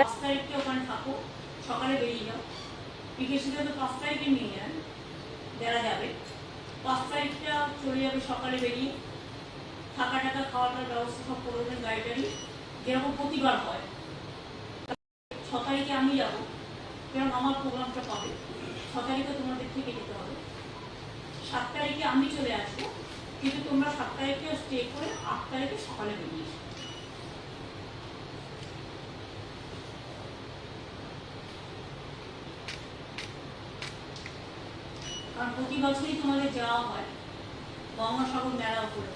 পাঁচ তারিখে ওখানে থাকো সকালে বেরিয়ে যাও। বিকেশিতে তো পাঁচ তারিখে নিয়ে যান দেওয়া যাবে। পাঁচ তারিখটা চলে যাবে সকালে বেরিয়ে। থাকা টাকা, খাওয়াটার ব্যবস্থা সব করে দেবেন গাড়ি টাড়ি যেরকম প্রতিবার হয়। ছ তারিখে আমি যাব, কারণ আমার প্রোগ্রামটা পাবে ছ তারিখে তোমাদের থেকে যেতে হবে। সাত তারিখে আমি চলে আসব, কিন্তু তোমরা সাত তারিখে স্টে করে আট তারিখে সকালে বেরিয়ে কারণ প্রতি বছরই তোমাদের যাওয়া হয়। গঙ্গাসাগর মেলা উপরে।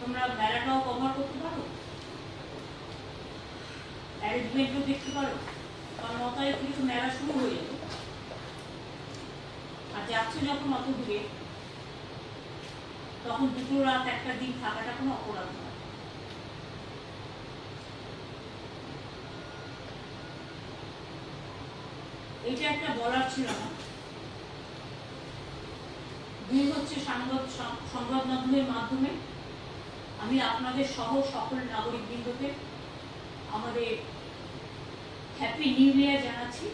তোমরা মেলাটাও কভার করতে পারো? অ্যারেঞ্জমেন্টও দেখতে পারো? কারণ থেকে তো মেলা শুরু হয়ে যাবে। আর যাচ্ছ যখন অত দূরে, তখন দুটো রাত একটা দিন থাকাটা কোনো অপরাধ নয়। এটা একটা বলার ছিল না। দুই হচ্ছে সংবাদ সংবাদ মাধ্যমের মাধ্যমে আমি আপনাদের সহ সকল নাগরিকবৃন্দকে আমাদের হ্যাপি নিউ ইয়ার জানাচ্ছি।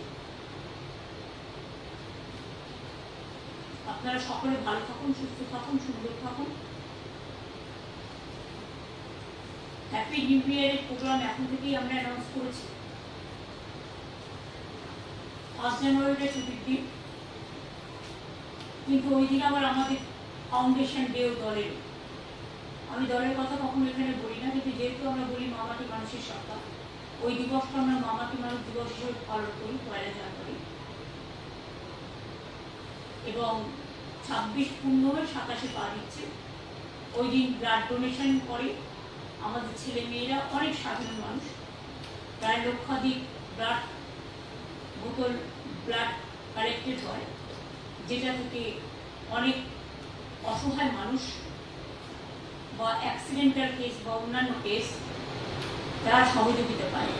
আপনারা সকলে ভালো থাকুন, সুস্থ থাকুন, সুন্দর থাকুন। হ্যাপি নিউ ইয়ারের প্রোগ্রাম এখন থেকেই আমরা অ্যানাউন্স করেছি। ফার্স্ট জানুয়ারিটা ছুটির দিন। কিন্তু ওই দিন আবার আমাদের ফাউন্ডেশন ডেও দলের। আমি দলের কথা কখনো এখানে বলি না, কিন্তু যেহেতু আমরা বলি মামাটি মানুষের সপ্তাহ ওই দিবসটা আমরা মামাটি মানুষ দিবস হিসেবে পালন করি, পয়লা জানুয়ারি। এবং ছাব্বিশ পূর্ণ সাতাশে পা দিচ্ছে। ওই দিন ব্লাড ডোনেশন করে আমাদের ছেলে মেয়েরা অনেক সাধারণ মানুষ। প্রায় লক্ষাধিক ব্লাড বোতল ব্লাড কালেক্টেড হয়। যেটা থেকে অনেক অসহায় মানুষ বা অ্যাক্সিডেন্টাল কেস বা অন্যান্য কেস তারা সহযোগিতা পায়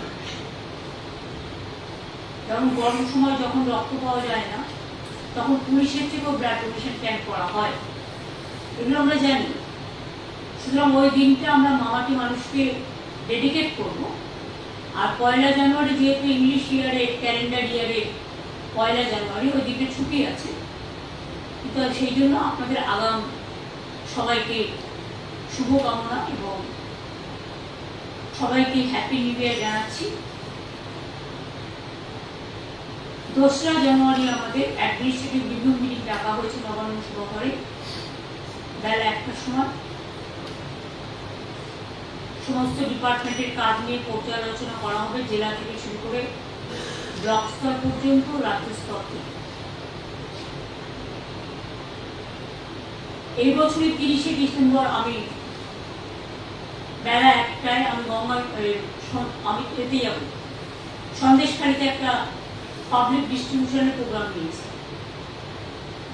যেমন গরম সময় যখন রক্ত পাওয়া যায় না, তখন পুলিশের থেকেও ব্লাড ডোনেশন ক্যাম্প করা হয়। এগুলো আমরা জানি। সুতরাং ওই দিনটা আমরা মামাটি মানুষকে ডেডিকেট করব। আর পয়লা জানুয়ারি যেহেতু ইংলিশ ইয়ারে ক্যালেন্ডার ইয়ারে পয়লা জানুয়ারি, ওই দিনটা ছুটি আছে। কিন্তু সেই জন্য আপনাদের আগাম সবাইকে শুভকামনা এবং সবাইকে হ্যাপি নিউ ইয়ার জানাচ্ছি। দোসরা জানুয়ারি আমাদের অ্যাডমিনিস্ট্রেটিভ মিটিং ডাকা হয়েছে নবান্ন বেলা একটার সময়। সমস্ত ডিপার্টমেন্টের কাজ নিয়ে পর্যালোচনা করা হবে, জেলা থেকে শুরু করে ব্লক স্তর পর্যন্ত, রাজ্য স্তর থেকে। এই বছরের তিরিশে ডিসেম্বর আমি বেলা একটায় আমি গঙ্গা আমি এতে যাব। সন্দেশখালিতে একটা পাবলিক ডিস্ট্রিবিউশনের প্রোগ্রাম নিয়েছি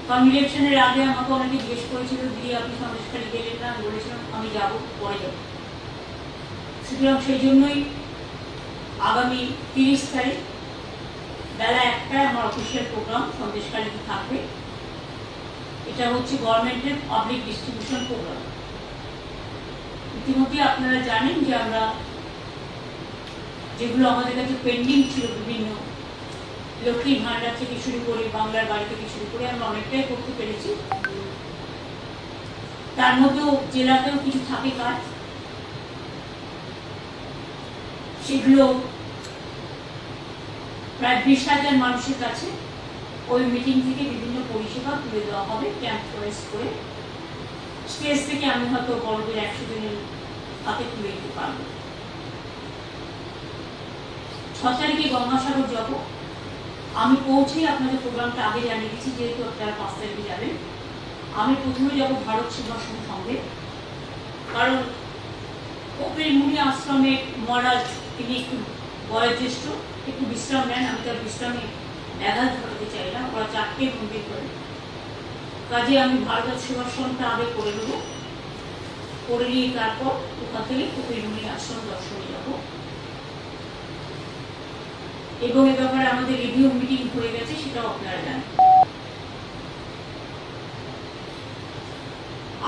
কারণ ইলেকশনের আগে আমাকে অনেকে জিজ্ঞেস করেছিল, দিদি, আপনি সন্দেশখালি গেলেন না? আমি বলেছিলাম, আমি যাব, পরে যাব। সুতরাং সেই জন্যই আগামী তিরিশ তারিখ বেলা একটায় আমার অফিসিয়াল প্রোগ্রাম সন্দেশখালিতে থাকবে। এটা হচ্ছে গভর্নমেন্টের পাবলিক ডিস্ট্রিবিউশন প্রোগ্রাম ইতিমধ্যে আপনারা জানেন যে আমরা যেগুলো আমাদের কাছে পেন্ডিং ছিল বিভিন্ন লক্ষ্মী ভাণ্ডার থেকে শুরু করে বাংলার বাড়ি থেকে শুরু করে আমরা অনেকটাই করতে পেরেছি। তার মধ্যেও জেলাতেও কিছু থাকে কাজ। সেগুলো প্রায় বিশ হাজার মানুষের কাছে ওই মিটিং থেকে বিভিন্ন পরিষেবা তুলে দেওয়া হবে ক্যাম্প ফরেস করে স্টেজ থেকে আমি হয়তো বড়দের একশো জনের হাতে তুলে দিতে পারব। ছ তারিখে গঙ্গাসাগর যাব। আমি পৌঁছেই আপনাদের প্রোগ্রামটা আগে জানিয়ে দিচ্ছি, যেহেতু আপনারা পাঁচ তারিখে যাবেন। আমি প্রথমে যাব ভারত সেবাশ্রম সঙ্গে। কারণ কপিল মুনি আশ্রমে মহারাজ তিনি একটু বয়োজ্যেষ্ঠ, একটু বিশ্রাম নেন। আমি তার বিশ্রামে ব্যাঘাত ঘটাতে চাইলাম ওরা চারটে মন্দির করে। কাজে আমি ভারত সেবাশ্রমটা আগে করে নেব। করে নিয়ে তারপর ওখান থেকে কপিল মুনি আশ্রম দর্শনে যাব। এবং এ ব্যাপারে আমাদের রিভিউ মিটিং হয়ে গেছে, সেটাও আপনারা জানেন।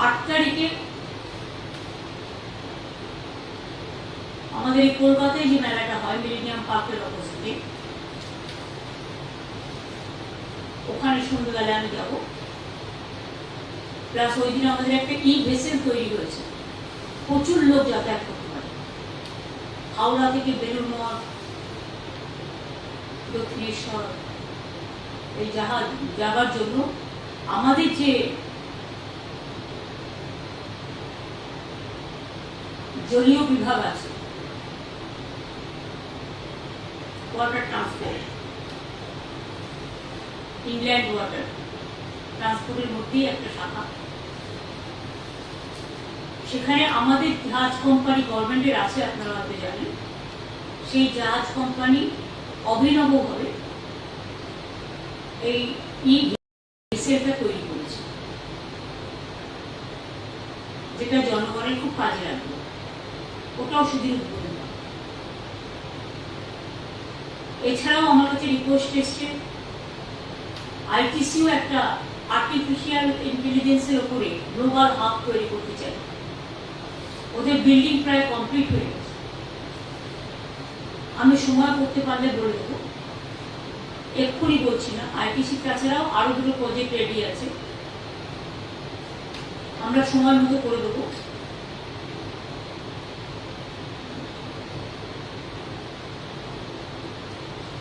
আট তারিখে আমাদের এই কলকাতায় যে মেলাটা হয় মিলেনিয়াম পার্কের অপোজিটে ওখানে সন্ধ্যেবেলা আমি যাব। প্লাস ওই দিন আমাদের একটা ভেসেল তৈরি হয়েছে। প্রচুর লোক যাতায়াত করতে পারে। হাওড়া থেকে দক্ষিণেশ্বর, এই জাহাজ যাবার জন্য আমাদের যে জলীয় বিভাগ আছে ওয়াটার ট্রান্সপোর্ট ইংল্যান্ড ওয়াটার ট্রান্সপোর্টের মধ্যেই একটা শাখা। সেখানে আমাদের জাহাজ কোম্পানি গভর্নমেন্টের আছে, আপনারা হয়তো জানেন। সেই জাহাজ কোম্পানি অভিনবভাবে এই ই ভেসেলটা তৈরি করেছে, যেটা জনগণের খুব কাজে লাগবে। ওটাও সেদিন উদ্বোধন এছাড়াও আমার কাছে রিকোয়েস্ট এসছে আইটিসিও একটা আর্টিফিশিয়াল ইন্টেলিজেন্সের উপরে গ্লোবাল হাব তৈরি করতে চাই। ওদের বিল্ডিং প্রায় কমপ্লিট হয়ে গেছে। আমি সময় করতে পারলে বলে দেবো। এক্ষুনি বলছি না আইটিসি তাছাড়াও আরও দুটো প্রজেক্ট রেডি আছে। আমরা সময় মতো করে দেবো।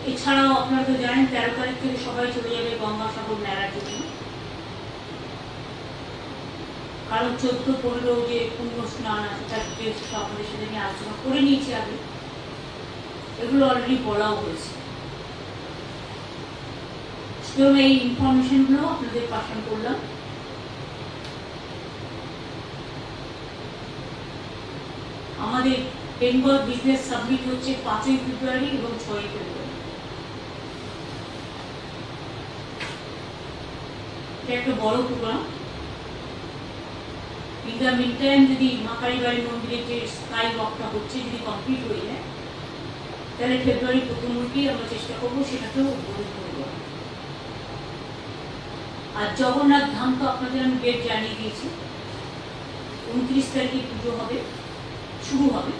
এছাড়াও আপনারা তো জানেন, তেরো তারিখ থেকে সবাই চলে যাবে গঙ্গাসাগর মেলার জন্য কারণ চোদ্দ, পনেরো যে পুণ্য স্নান আছে, তার ডিটেলস আপনাদের সাথে আমি আলোচনা করে নিয়েছি আগে। এগুলো অলরেডি বলাও হয়েছে। সুতরাং এই ইনফরমেশনগুলো আপনাদের পাঠান করলাম। আমাদের বেঙ্গল বিজনেস সাবমিট হচ্ছে পাঁচই ফেব্রুয়ারি এবং ছয়ই ফেব্রুয়ারি। এটা একটা বড় টাইম যদি মাকারি বাড়ি মন্দিরের যে স্কাই ওয়াকটা হচ্ছে যদি কমপ্লিট হয়ে যায়, তাহলে ফেব্রুয়ারি প্রথম আমরা চেষ্টা করব সেটাকেও উদ্বোধন করে দেওয়া আর জগন্নাথ ধাম তো আপনাদের আমি ডেট জানিয়ে দিয়েছি। উনত্রিশ তারিখে পুজো হবে, শুরু হবে।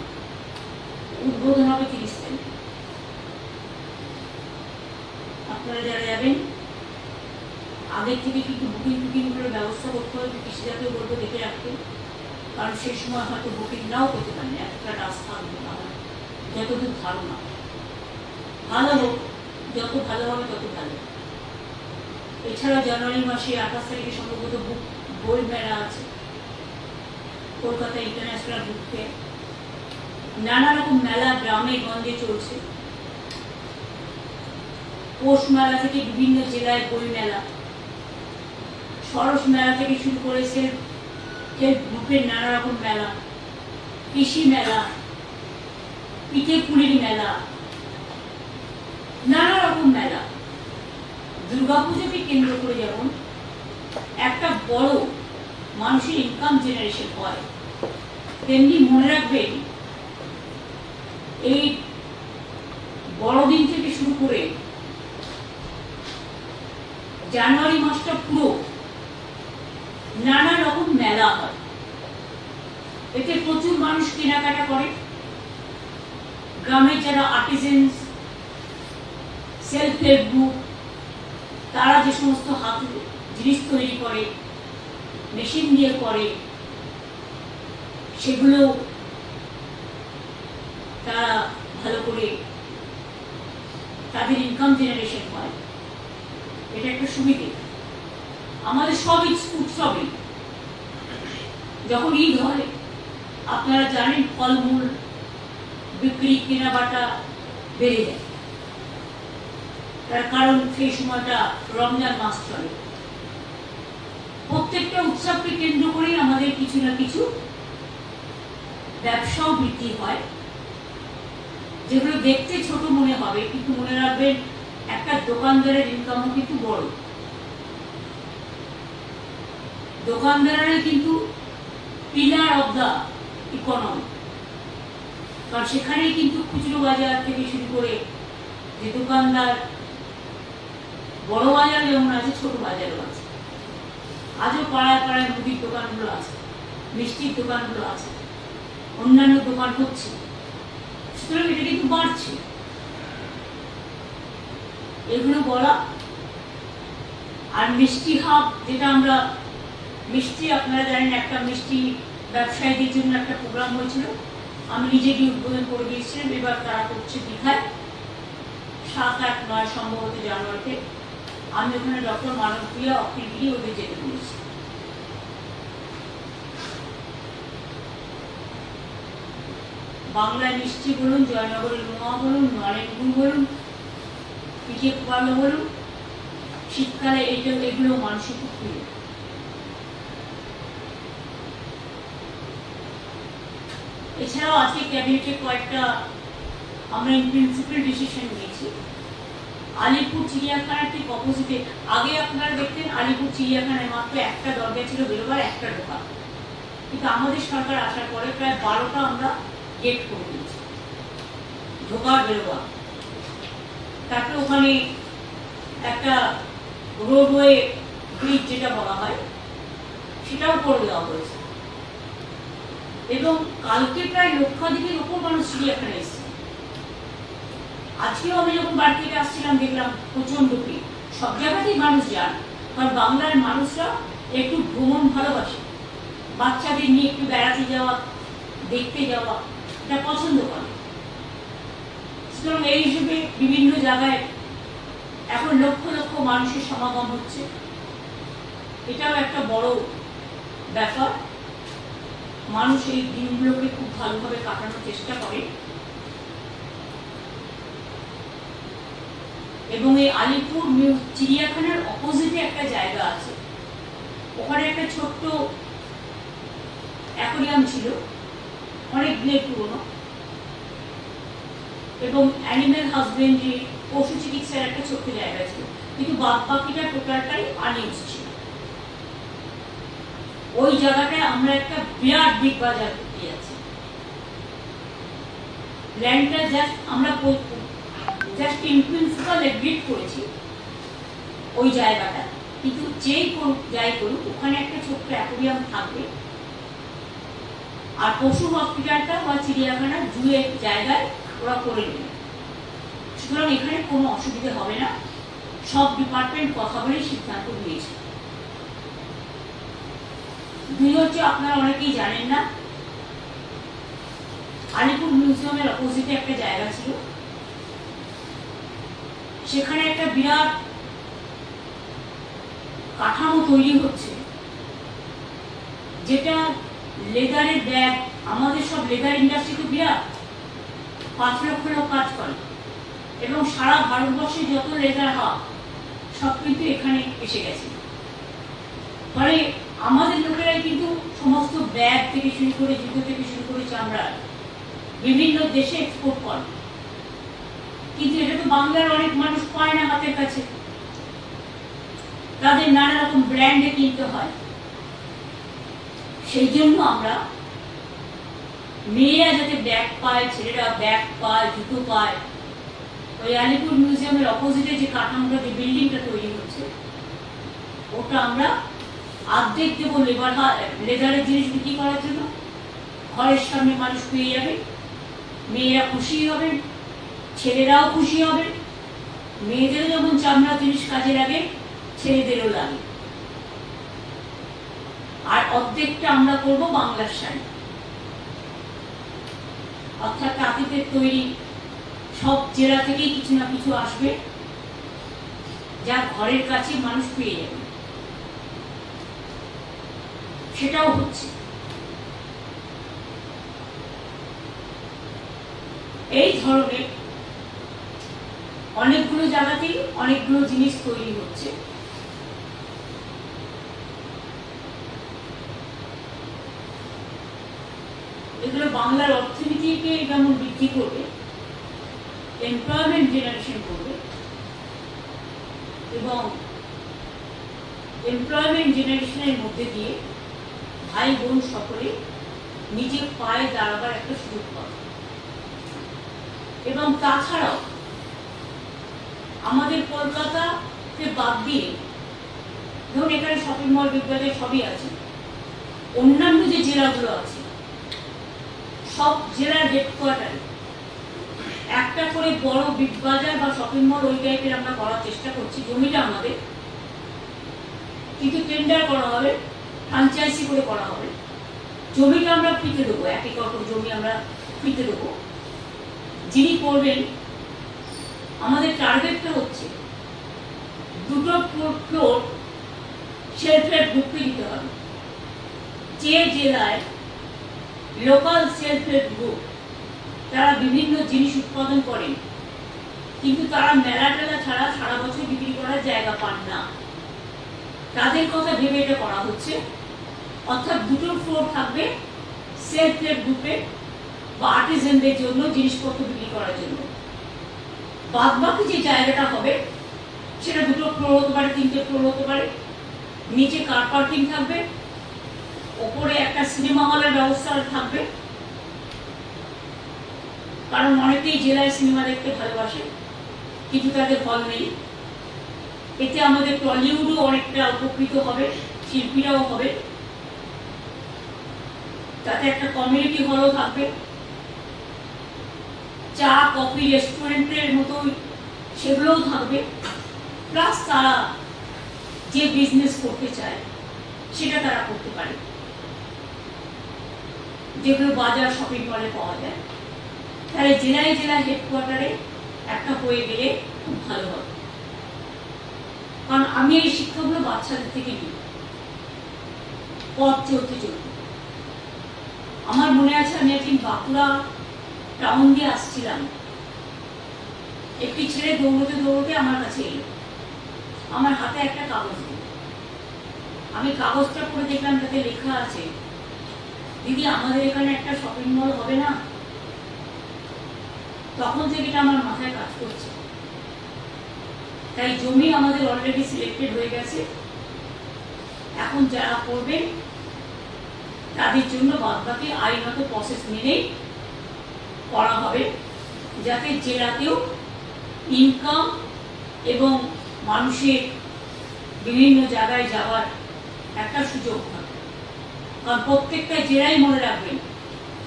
উদ্বোধন হবে তিরিশ তারিখ। আপনারা যারা যাবেন আগের থেকে কিন্তু বুকিং টুকিং করে ব্যবস্থা করতে হবে কৃষিজাকে বলব দেখে রাখতে। কারণ সেই সময় হয়তো বুকিং নাও করতে পারেন, একটা রাস থাকবে যতদূর ধারণা। ভালো হোক, যত ভালো হবে তত ভালো। এছাড়া জানুয়ারি মাসে আঠাশ তারিখে সম্ভবত বুক বই মেলা আছে। কলকাতা ইন্টারন্যাশনাল বুক ফেয়ার নানা রকম মেলা গ্রামে গঞ্জে চলছে। পৌষ মেলা থেকে বিভিন্ন জেলায় বই মেলা। সরস মেলা থেকে শুরু করেছে হেল্প গ্রুপের নানা রকম মেলা, কৃষি মেলা, পিঠে পুলির মেলা, নানা রকম মেলা। দুর্গাপুজোকে কেন্দ্র করে যেমন একটা বড় মানুষের ইনকাম জেনারেশন হয়, তেমনি মনে রাখবেন এই বড়দিন থেকে শুরু করে জানুয়ারি মাসটা পুরো নানা রকম মেলা হয়। এতে প্রচুর মানুষ কেনাকাটা করে। গ্রামের যারা আর্টিজেন্স সেলফ হেল্প গ্রুপ তারা যে সমস্ত হাত জিনিস তৈরি করে মেশিন দিয়ে করে, সেগুলো তারা ভালো করে তাদের ইনকাম জেনারেশন হয়। এটা একটা সুবিধে। আমাদের সব উৎসবে। যখন ঈদ হয়, আপনারা জানেন ফলমূল, বিক্রি, কেনাবাটা বেড়ে যায়। তার কারণ সেই সময়টা রমজান মাস চলে। প্রত্যেকটা উৎসবকে কেন্দ্র করেই আমাদের কিছু না কিছু ব্যবসাও বৃদ্ধি হয়। যেগুলো দেখতে ছোট মনে হবে, কিন্তু মনে রাখবেন, একটা দোকানদারের ইনকামও কিন্তু বড়। দোকানদারের কিন্তু পিলার অফ দ্য ইকোনমি কারণ সেখানেই কিন্তু খুচরো বাজার থেকে শুরু করে যে দোকানদার বড় বাজার যেমন আছে, ছোট বাজারও আছে। আজও পাড়ায় পাড়ায় মুদির দোকানগুলো আছে, মিষ্টির দোকানগুলো আছে, অন্যান্য দোকান হচ্ছে। সুতরাং এটা কিন্তু বাড়ছে। এগুলো বলা আর মিষ্টি হাব যেটা আমরা মিষ্টি, আপনারা জানেন একটা মিষ্টি ব্যবসায়ীদের জন্য একটা প্রোগ্রাম হয়েছিল। আমি নিজে গিয়ে উদ্বোধন করে দিয়েছিলাম, এবার তারা করছে দীঘায়, সাত আট নয় সম্ভবত জানুয়ারিতে। আমি ওখানে ডক্টর মানবপ্রিয়া অখিল গিয়ে ওদের যেতে বলেছি। বাংলায় মিষ্টি বলুন জয়নগরের নোয়া বলুন, নরেন গুড় বলুন পিঠে পালো বলুন, শীতকালে এইটা, এগুলো মানুষের খুব প্রিয়। এছাড়াও আজকে ক্যাবিনেটে কয়েকটা আমরা ইন প্রিন্সিপাল ডিসিশন নিয়েছি। আলিপুর চিড়িয়াখানার ঠিক অপোজিটে আগে আপনারা দেখতেন আলিপুর চিড়িয়াখানায় মাত্র একটা দরজা ছিল বেরোবার, একটা ঢোকা কিন্তু আমাদের সরকার আসার পরে প্রায় বারোটা আমরা গেট করে দিয়েছি। ঢোকার, বেরোবার। তারপরে ওখানে একটা রোডওয়ে ব্রিজ যেটা বলা হয়, সেটাও করে দেওয়া হয়েছে। এবং কালকে প্রায় লক্ষাধিকের উপর মানুষ চিড়িয়াখানা এসেছে আজকেও আমি যখন বাড়ি থেকে আসছিলাম, দেখলাম প্রচণ্ড ভিড়। সব জায়গাতেই মানুষ যান, কারণ বাংলার মানুষরা একটু ভ্রমণ ভালোবাসে। বাচ্চাদের নিয়ে একটু বেড়াতে যাওয়া, দেখতে যাওয়া, এটা পছন্দ করে। সুতরাং এই হিসেবে বিভিন্ন জায়গায় এখন লক্ষ লক্ষ মানুষের সমাগম হচ্ছে। এটাও একটা বড় ব্যাপার। মানুষ এই দিনগুলোকে খুব ভালোভাবে কাটানোর চেষ্টা করে। এবং এই আলিপুর চিড়িয়াখানার অপোজিটে একটা জায়গা আছে। ওখানে একটা ছোট্ট অ্যাকোরিয়াম ছিল, অনেক দিনের পুরনো। এবং অ্যানিম্যাল হাজবেন্ডারি পশু চিকিৎসার একটা ছোট্ট জায়গা ছিল। কিন্তু বাদ বাকিটা টোটালটাই আনইউজ ছিল। ওই জায়গাটায় আমরা একটা বিরাট বিগ বাজার করতে যাচ্ছি ল্যান্ডটা জাস্ট আমরা জাস্ট ইন প্রিন্সিপাল এগ্রিড করেছি ওই জায়গাটা। কিন্তু যেই করুক, যাই করুক, ওখানে একটা ছোট্ট অ্যাকোরিয়াম থাকবে। আর পশু হসপিটালটা বা চিড়িয়াখানা জুয়ের জায়গায় ওরা করে নেবে। সুতরাং এখানে কোনো অসুবিধা হবে না। সব ডিপার্টমেন্ট কথা বলেই সিদ্ধান্ত নিয়েছে। দুই হচ্ছে, আপনারা অনেকেই জানেন না। আলিপুর মিউজিয়ামের অপোজিটে একটা জায়গা ছিল। সেখানে একটা বিরাট কাঠামো তৈরি হচ্ছে, যেটা লেদারের ব্যাগ আমাদের সব লেদার ইন্ডাস্ট্রি তো বিরাট পাঁচ লক্ষ লোক কাজ করে। এবং সারা ভারতবর্ষে যত লেদার হাব সব কিন্তু এখানে এসে গেছে। ফলে আমাদের লোকেরাই কিন্তু সমস্ত ব্যাগ থেকে শুরু করে জুতো থেকে শুরু করে চামড়া বিভিন্ন দেশে এক্সপোর্ট করে। কিন্তু এটা তো বাংলার অনেক মানুষ পায় না হাতের কাছে। তাদের নানা রকম ব্র্যান্ডে কিনতে হয়। সেই জন্য আমরা মেয়েরা যাতে ব্যাগ পায়, ছেলেরা ব্যাগ পায়, জুতো পায়, ওই আলিপুর মিউজিয়ামের অপোজিটে যে কাঠামোটা, যে বিল্ডিংটা তৈরি হচ্ছে, ওটা আমরা অর্ধেক দেবো লেবার লেদারের জিনিস বিক্রি করার জন্য। ঘরের সামনে মানুষ পেয়ে যাবে। মেয়েরা খুশি হবেন ছেলেরাও খুশি হবেন মেয়েদেরও যেমন চামড়া জিনিস কাজে লাগে, ছেলেদেরও লাগে। আর অর্ধেকটা আমরা করব বাংলার শাড়ি। অর্থাৎ তাঁতিদের তৈরি সব জেলা থেকেই কিছু না কিছু আসবে। যা ঘরের কাছে মানুষ পেয়ে যাবে। সেটাও হচ্ছে। এই ধরনের অনেকগুলো জায়গাতেই অনেকগুলো জিনিস তৈরি হচ্ছে। এগুলো বাংলার অর্থনীতিকে যেমন বৃদ্ধি করবে এমপ্লয়মেন্ট জেনারেশন করবে, এবং এমপ্লয়মেন্ট জেনারেশনের মধ্যে দিয়ে ভাই বোন সকলে নিজের পায়ে দাঁড়াবার একটা সুযোগ পাবে এবং তাছাড়াও আমাদের কলকাতাকে বাদ দিয়ে, ধরুন এখানে শপিং মল বিদ্যালয় সবই আছে, অন্যান্য যে জেলাগুলো আছে, সব জেলার হেডকোয়ার্টারে একটা করে বড় বিগ বাজার বা শপিং মল ওই টাইপের আমরা করার চেষ্টা করছি, জমিটা আমাদের। কিন্তু টেন্ডার করা হবে ফ্রাঞ্চাইজি করে করা হবে। জমিটা আমরা ফ্রিতে দেবো, এক একর করে জমি আমরা ফ্রিতে দেবো। যিনি করবেন, আমাদের টার্গেটটা হচ্ছে দুটো ফ্লোর সেলফ হেল্প গ্রুপকে দিতে হবে। যে জেলায় লোকাল সেলফ হেল্প গ্রুপ তারা বিভিন্ন জিনিস উৎপাদন করেন, কিন্তু তারা মেলা টেলা ছাড়া সারা বছর বিক্রি করার জায়গা পান না। তাদের কথা ভেবে এটা করা হচ্ছে। অর্থাৎ দুটো ফ্লোর থাকবে সেলফ হেল্প গ্রুপে বা আর্টিজেনদের জন্য, জিনিসপত্র বিক্রি করার জন্য। বাদ বাকি যে জায়গাটা হবে, সেটা দুটো ফ্লোর হতে পারে, তিনটে ফ্লোর হতে পারে। নিচে কার পার্কিং থাকবে, ওপরে একটা সিনেমা হলের ব্যবস্থা থাকবে। কারণ অনেকেই জেলায় সিনেমা দেখতে ভালোবাসে, কিন্তু তাদের হল নেই। এতে আমাদের টলিউডও অনেকটা উপকৃত হবে, শিল্পীরাও হবে। তাতে একটা কমিউনিটি হলও থাকবে। চা কফি রেস্টুরেন্টের মতো সেগুলোও থাকবে। প্লাস তারা যে বিজনেস করতে চায়, সেটা তারা করতে পারে। যেগুলো বাজার শপিং মলে পাওয়া যায়। তাহলে জেলায় জেলায় হেডকোয়ার্টারে একটা হয়ে গেলে খুব ভালো হবে। কারণ আমি এই শিক্ষাগুলো বাচ্চাদের থেকে নিই। পথ চলতে চলতে। আমার মনে আছে আমি একদিন বাঁকুড়া টাউন দিয়ে আসছিলাম। একটি ছেলে দৌড়তে দৌড়তে আমার কাছে এলো। আমার হাতে একটা কাগজ দিল। আমি কাগজটা পড়ে দেখলাম, তাতে লেখা আছে, দিদি, আমাদের এখানে একটা শপিং মল হবে না? তখন থেকে এটা আমার মাথায় কাজ করছে। তাই জমি আমাদের অলরেডি সিলেক্টেড হয়ে গেছে। এখন যারা করবেন তাদের জন্য বাদবাকি আইনত প্রসেস মেনেই করা হবে, যাতে জেলাতেও ইনকাম এবং মানুষের বিভিন্ন জায়গায় যাওয়ার একটা সুযোগ থাকে কারণ প্রত্যেকটা জেলায় মনে রাখবেন,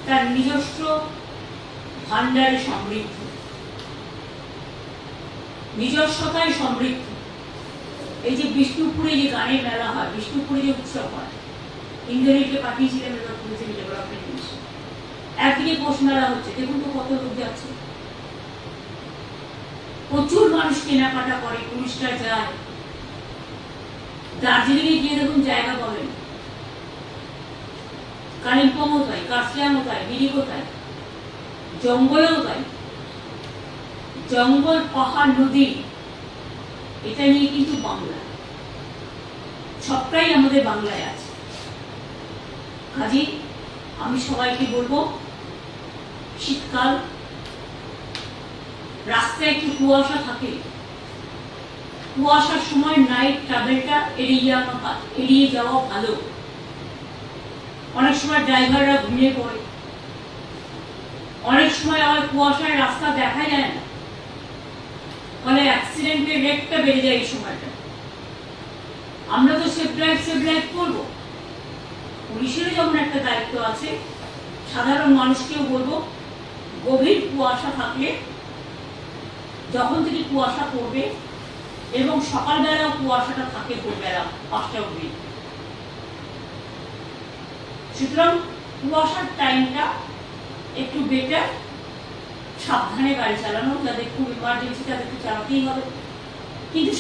তার নিজস্ব ভাণ্ডারে সমৃদ্ধ। নিজস্বতায় সমৃদ্ধ। এই যে বিষ্ণুপুরে যে গানের মেলা হয়, বিষ্ণুপুরে যে উৎসব হয় ইন্দ্রনীলকে পাঠিয়েছিলেন টুরিজম ডেভেলপমেন্ট মিশন একদিকে মেলা হচ্ছে, দেখুন তো কত লোক যাচ্ছে। প্রচুর মানুষ কেনাকাটা করে যায়। দার্জিলিংয়ে গিয়ে দেখুন জায়গা পাবেন কালিম্পংও তাই কার্সিয়াংও তাই, মিরিকও তাই, জঙ্গলেও তাই। জঙ্গল, পাহাড়, নদী, এটা নিয়ে কিন্তু বাংলা। সবটাই আমাদের বাংলায় আছে। কাজে আমি সবাইকে বলব, শীতকাল, রাস্তায় একটু কুয়াশা থাকে। কুয়াশার সময় নাইট ট্রাভেলটা এড়িয়ে এড়িয়ে যাওয়া ভালো। অনেক সময় ড্রাইভাররা ঘুমিয়ে পড়ে। অনেক সময় আবার কুয়াশায় রাস্তা দেখা যায় না। ফলে অ্যাক্সিডেন্টের রেটটা বেড়ে যায় এই সময়টা আমরা তো সেফ ড্রাইভ সেফ ড্রাইভ করব। পুলিশেরও যেমন একটা দায়িত্ব আছে, সাধারণ মানুষকেও বলব, গভীর কুয়াশা থাকলে যখন থেকে কুয়াশা পড়বে এবং সকালবেলাও কুয়াশাটা থাকে ভোরবেলা পাঁচটা অবধি। সুতরাং কুয়াশার টাইমটা একটু বেটার সাবধানে গাড়ি চালানো, যাদের খুব ইমার্জেন্সি তাদেরকে চালাতেই হবে। কিন্তু